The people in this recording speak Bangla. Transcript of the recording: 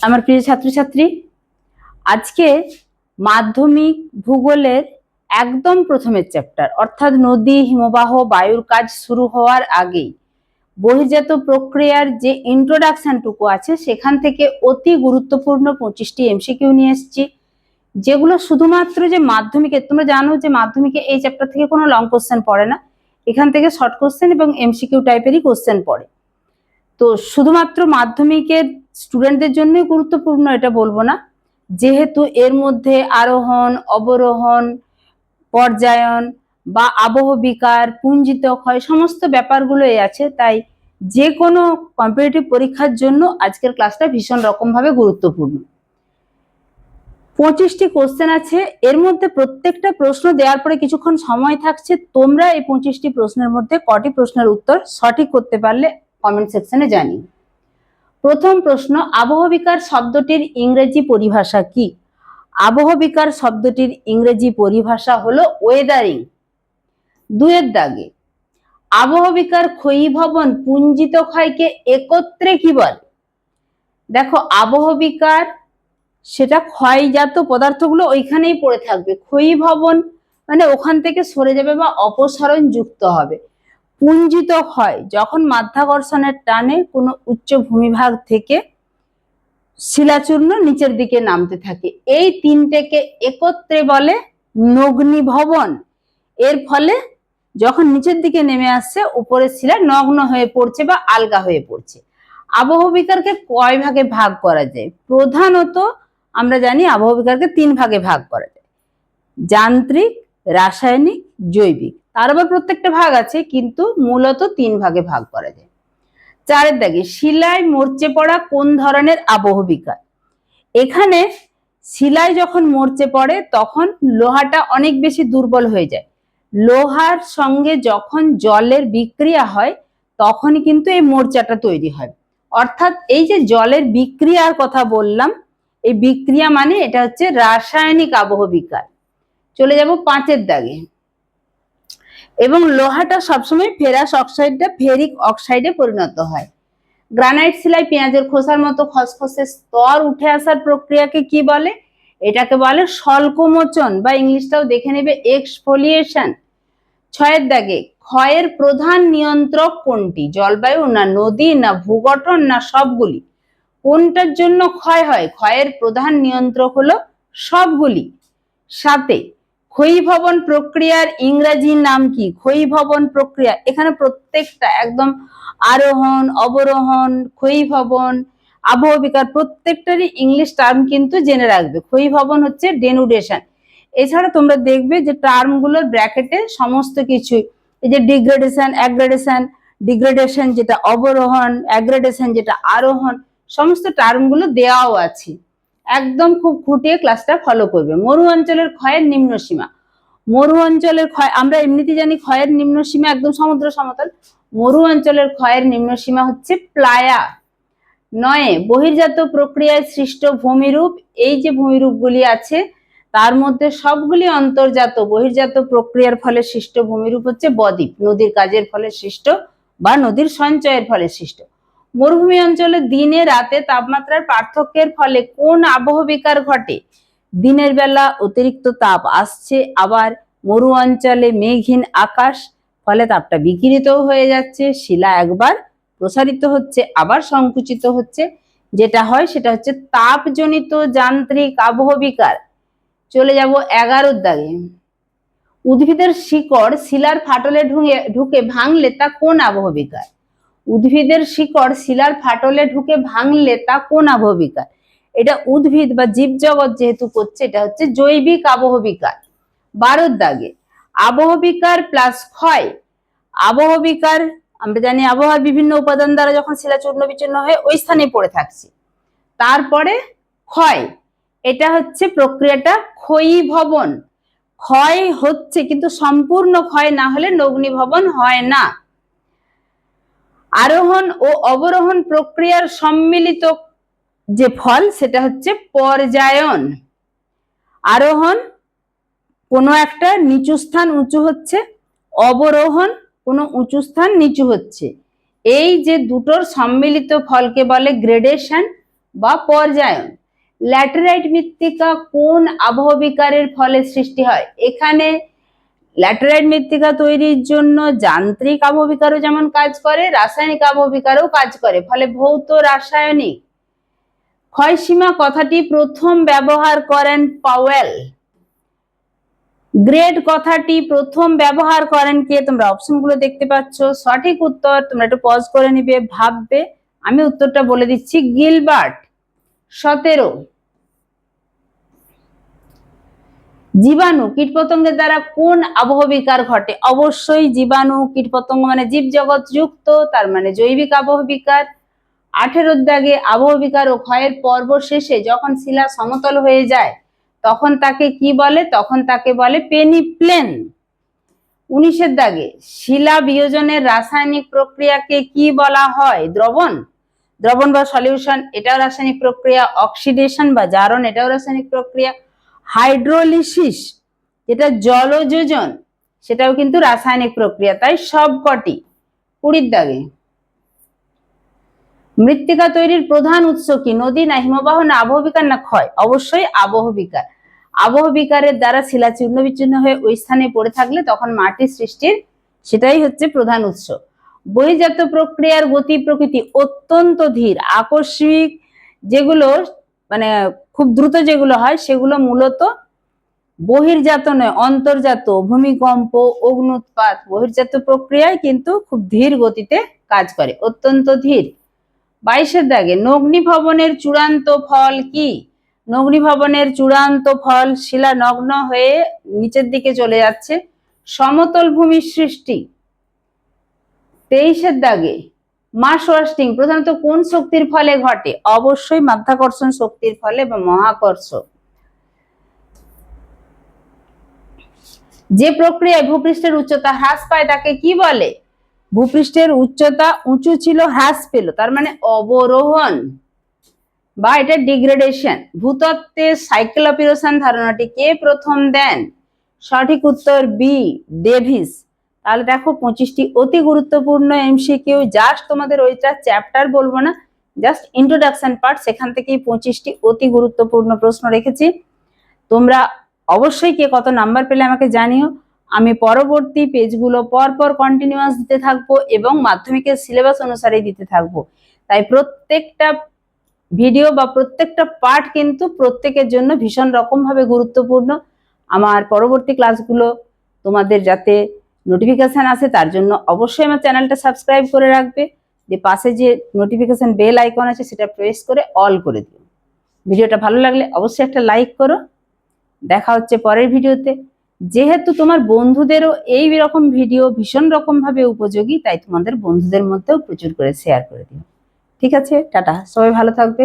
আমার প্রিয় ছাত্রছাত্রী, আজকে মাধ্যমিক ভূগোলের একদম প্রথমের চ্যাপ্টার অর্থাৎ নদী, হিমবাহ, বায়ুর কাজ শুরু হওয়ার আগেই বহির্জাত প্রক্রিয়ার যে ইন্ট্রোডাকশনটুকু আছে, সেখান থেকে অতি গুরুত্বপূর্ণ পঁচিশটি এমসিকিউ নিয়ে এসেছি, যেগুলো শুধুমাত্র যে মাধ্যমিকে, তোমরা জানো যে মাধ্যমিকে এই চ্যাপ্টার থেকে কোনো লং কোশ্চেন পড়ে না, এখান থেকে শর্ট কোশ্চেন এবং এমসিকিউ টাইপেরই কোশ্চেন পড়ে। তো শুধুমাত্র মাধ্যমিকের স্টুডেন্টদের জন্যই গুরুত্বপূর্ণ এটা বলব না। যেহেতু এর মধ্যে আরোহণ, অবরোহণ, পর্যায়ন বা আবহ বিকার পুঞ্জিত ক্ষয় সমস্ত ব্যাপারগুলোই আছে। তাই যে কোনো কম্পিটিটিভ পরীক্ষার জন্য আজকের ক্লাসটা ভীষণ রকমভাবে গুরুত্বপূর্ণ। পঁচিশটি কোশ্চেন আছে। এর মধ্যে প্রত্যেকটা প্রশ্ন দেওয়ার পরে কিছুক্ষণ সময় থাকছে। তোমরা এই পঁচিশটি প্রশ্নের মধ্যে কটি প্রশ্নের উত্তর সঠিক করতে পারলে কমেন্ট সেকশনে জানি প্রথম প্রশ্ন, আবহবিকার শব্দটির ইংরেজি পরিভাষা কি? আবহবিকার শব্দটির ইংরেজি পরিভাষা হলো ওয়েদারিং দুয়ের দাগে। আবহবিকার ক্ষয়ীভবন পুঞ্জিত ক্ষয়কে একত্রে কি বলে? দেখো, আবহবিকার সেটা ক্ষয়জাত পদার্থগুলো ওইখানেই পড়ে থাকবে। ক্ষয়ীভবন মানে ওখান থেকে সরে যাবে বা অপসারণ যুক্ত হবে। পুঞ্জিত হয় যখন মাধ্যাকর্ষণের টানে কোনো উচ্চ ভূমিভাগ থেকে শিলাচূর্ণ নিচের দিকে নামতে থাকে। এই তিনটেকে একত্রে বলে নগ্নিভবন। এর ফলে যখন নিচের দিকে নেমে আসছে, উপরের শিলা নগ্ন হয়ে পড়ছে বা আলগা হয়ে পড়ছে। আবহবিকারকে কয় ভাগে ভাগ করা যায়? প্রধানত আমরা জানি আবহবিকারকে তিন ভাগে ভাগ করা যায়। যান্ত্রিক, রাসায়নিক, জৈবিক। তার আবার প্রত্যেকটা ভাগ আছে, কিন্তু মূলত তিন ভাগে ভাগ করা যায়। চারের দাগে, শিলায় মরচে পড়া কোন ধরনের আবহবিকার এখানে শিলায় যখন মরচে পড়ে, তখন লোহাটা অনেক বেশি দুর্বল হয়ে যায়। লোহার সঙ্গে যখন জলের বিক্রিয়া হয়, তখনই কিন্তু এই মোর্চাটা তৈরি হয়। অর্থাৎ এই যে জলের বিক্রিয়ার কথা বললাম, এই বিক্রিয়া মানে এটা হচ্ছে রাসায়নিক আবহ বিকার। চলে যাব পাঁচের দাগে। এবং লোহাটা সবসময় ফেরাস অক্সাইডটা ফেরিক অক্সাইডে পরিণত হয়। গ্রানাইট শিলায় পেঁয়াজের খোসার মতো খসখসে স্তর উঠে আসার প্রক্রিয়াকে কি বলে? এটাকে বলে স্বল্পমোচন বা ইংলিশটাও দেখে নেবে এক্সফোলিয়েশন। ছয়ের দাগে, ক্ষয়ের প্রধান নিয়ন্ত্রক কোনটি? জলবায়ু না নদী না ভূগঠন না সবগুলি? কোনটার জন্য ক্ষয় হয়? ক্ষয়ের প্রধান নিয়ন্ত্রক হলো সবগুলি। সাথে ক্ষয়ীভবন প্রক্রিয়ার ইংরাজি নাম কি? ক্ষয়ীভবন প্রক্রিয়া। এখানে প্রত্যেকটা একদম আরোহণ, অবরোহণ, ক্ষয়ীভবন আবহবিকার প্রত্যেকটারই ইংলিশ টার্ম কিন্তু জেনে রাখবে। ক্ষয়ীভবন হচ্ছে ডেনুডেশন এছাড়া তোমরা দেখবে যে টার্মগুলোর ব্র্যাকেটে সমস্ত কিছু এই যে ডিগ্রেডেশন অ্যাগ্রেডেশন ডিগ্রেডেশন যেটা অবরোহণ অ্যাগ্রেডেশন যেটা আরোহণ, সমস্ত টার্মগুলো দেওয়াও আছে। একদম খুব খুঁটিয়ে ক্লাসটা ফলো করবে। মরু অঞ্চলের ক্ষয়ের নিম্ন সীমা। মরু অঞ্চলের ক্ষয়, আমরা এমনিতে জানি ক্ষয়ের নিম্ন সীমা একদম সমুদ্র সমতল। মরু অঞ্চলের ক্ষয়ের নিম্ন সীমা হচ্ছে প্লায়া। নয়ে, বহির্জাত প্রক্রিয়ায় সৃষ্ট ভূমিরূপ, এই যে ভূমিরূপগুলি আছে, তার মধ্যে সবগুলি অন্তর্জাত বহির্জাত প্রক্রিয়ার ফলে সৃষ্ট ভূমিরূপ হচ্ছে বদ্বীপ। নদীর কাজের ফলে সৃষ্ট বা নদীর সঞ্চয়ের ফলে সৃষ্ট। মরুভূমি অঞ্চলে দিনে রাতে তাপমাত্রার পার্থক্যের ফলে কোন আবহবিকার ঘটে? দিনের বেলা অতিরিক্ত তাপ আসছে, আবার মরু অঞ্চলে মেঘহীন আকাশ, ফলে তাপটা বিকিরিত হয়ে যাচ্ছে, শিলা একবার প্রসারিত হচ্ছে, আবার সংকুচিত হচ্ছে। যেটা হয়, সেটা হচ্ছে তাপজনিত যান্ত্রিক আবহবিকার চলে যাব এগারোর দাগে। উদ্ভিদের শিকড় শিলার ফাটলে ঢুকে ঢুকে ভাঙলে তা কোন আবহবিকার উদ্ভিদের শিকড় শিলার ফাটলে ঢুকে ভাঙলে তা কোন আবহবিকার? এটা উদ্ভিদ বা জীবজগৎ যেহেতু করছে, এটা হচ্ছে জৈবিক আবহবিকার। বারোর দাগে, আবহবিকার প্লাস ক্ষয়। আবহবিকার, আমরা জানি আবহাওয়ার বিভিন্ন উপাদান দ্বারা যখন শিলা চূর্ণ বিচূর্ণ হয়ে ওই স্থানে পড়ে থাকছে। তারপরে ক্ষয়, এটা হচ্ছে প্রক্রিয়াটা ক্ষয়ী ভবন। ক্ষয় হচ্ছে কিন্তু সম্পূর্ণ ক্ষয় না হলে নগ্নি ভবন হয় না। আরোহণ ও অবরোহণ প্রক্রিয়ার সম্মিলিত যে ফল, সেটা হচ্ছে পর্যায়ন। আরোহণ কোনো একটা নিচু স্থান উঁচু হচ্ছে, অবরোহণ কোনো উঁচু স্থান নিচু হচ্ছে। এই যে দুটোর সম্মিলিত ফলকে বলে গ্রেডেশন বা পর্যায়ন। ল্যাটেরাইট মৃত্তিকা কোন আবহবিকারের ফলে সৃষ্টি হয়? এখানে ল্যাটেরাইট মৃত্তিকা তৈরির জন্য যান্ত্রিক আবহবিকারও যেমন কাজ করে, রাসায়নিক আবহবিকারও কাজ করে, ফলে ভৌত রাসায়নিক ক্ষয়সীমা কথাটি প্রথম ব্যবহার করেন পাওয়েল। গ্রেড কথাটি প্রথম ব্যবহার করেন কে? তোমরা অপশনগুলো দেখতে পাচ্ছ। সঠিক উত্তর তোমরা একটু পজ করে নিবে, ভাববে। আমি উত্তরটা বলে দিচ্ছি, গিলবার্ট, সতেরো। জীবাণু কীটপতঙ্গের দ্বারা কোন আবহবিকার ঘটে? অবশ্যই জীবাণু, কীটপতঙ্গ মানে জীবজগৎ যুক্ত, তার মানে জৈবিক আবহবিকার আঠেরোর দাগে আবহবিকার ও ক্ষয়ের পর্ব শেষে যখন শিলা সমতল হয়ে যায়, তখন তাকে কি বলে? তখন তাকে বলে পেনিপ্লেন। উনিশের দাগে শিলা বিয়োজনের রাসায়নিক প্রক্রিয়াকে কি বলা হয়? দ্রবণ। দ্রবণ বা সলিউশন, এটাও রাসায়নিক প্রক্রিয়া। অক্সিডেশন বা জারণ, এটাও রাসায়নিক প্রক্রিয়া। হাইড্রোলিসিস, যেটা জলযোজন, সেটাও কিন্তু রাসায়নিক প্রক্রিয়া, তাই সবকটি কুড়ির দাগে। মৃত্তিকা তৈরির প্রধান উৎস কি? নদী না হিমবাহ না আবহবিকার না ক্ষয়? অবশ্যই আবহবিকার। আবহবিকারের দ্বারা শিলা চূর্ণ বিচ্ছিন্ন হয়ে ওই স্থানে পড়ে থাকলে তখন মাটির সৃষ্টির সেটাই হচ্ছে প্রধান উৎস। বহির্জাত প্রক্রিয়ার গতি প্রকৃতি অত্যন্ত ধীর, আকস্মিক যেগুলো মানে খুব দ্রুত যেগুলো হয় সেগুলো মূলত বহির্জাত নয় অন্তর্জাত ভূমিকম্প, অগ্নুৎপাত, বহির্জাত প্রক্রিয়ায় কিন্তু খুব ধীর গতিতে কাজ করে, অত্যন্ত ধীর। বাইশের দাগে নগ্নি ভবনের চূড়ান্ত ফল কি? নগ্নি ভবনের চূড়ান্ত ফল শিলা নগ্ন হয়ে নিচের দিকে চলে যাচ্ছে সমতল ভূমির সৃষ্টি। তেইশের দাগে মাস ওয়াস্টিং প্রধানত কোন শক্তির ফলে ঘটে? অবশ্যই মাধ্যাকর্ষণ শক্তির ফলে বা মহাকর্ষ যে প্রক্রিয়ায় ভূপৃষ্ঠের উচ্চতা হ্রাস পায় তাকে কি বলে? ভূপৃষ্ঠের উচ্চতা উঁচু ছিল, হ্রাস পেল, তার মানে অবরোহণ বা এটা ডিগ্রেডেশন ভূতত্ত্বের সাইকেল অপিরেশন ধারণাটি কে প্রথম দেন? সঠিক উত্তর বি, ডেভিস। তাহলে দেখো পঁচিশটি অতি গুরুত্বপূর্ণ এমসিকিউ জাস্ট তোমাদের ওইটা চ্যাপ্টার বলব না জাস্ট ইন্ট্রোডাকশন পার্ট সেখান থেকেই পঁচিশটি অতি গুরুত্বপূর্ণ প্রশ্ন রেখেছি। তোমরা অবশ্যই কে কত নাম্বার পেলে আমাকে জানিও। আমি পরবর্তী পেজগুলো পর পর কন্টিনিউয়াস দিতে থাকব এবং মাধ্যমিকের সিলেবাস অনুসারেই দিতে থাকব। তাই প্রত্যেকটা ভিডিও বা প্রত্যেকটা পার্ট কিন্তু প্রত্যেকের জন্য ভীষণ রকমভাবে গুরুত্বপূর্ণ। আমার পরবর্তী ক্লাসগুলো তোমাদের যাতে নোটিফিকেশন আসে তার জন্য অবশ্যই আমার চ্যানেলটা সাবস্ক্রাইব করে রাখবে। যে পাশে যে নোটিফিকেশন বেল আইকন আছে, সেটা প্রেস করে অল করে দিও। ভিডিওটা ভালো লাগলে অবশ্যই একটা লাইক করো। দেখা হচ্ছে পরের ভিডিওতে। যেহেতু তোমার বন্ধুদেরও এই রকম ভিডিও ভীষণ রকমভাবে উপযোগী, তাই তোমাদের বন্ধুদের মধ্যেও প্রচুর করে শেয়ার করে দিও। ঠিক আছে, টাটা। সবাই ভালো থাকবে।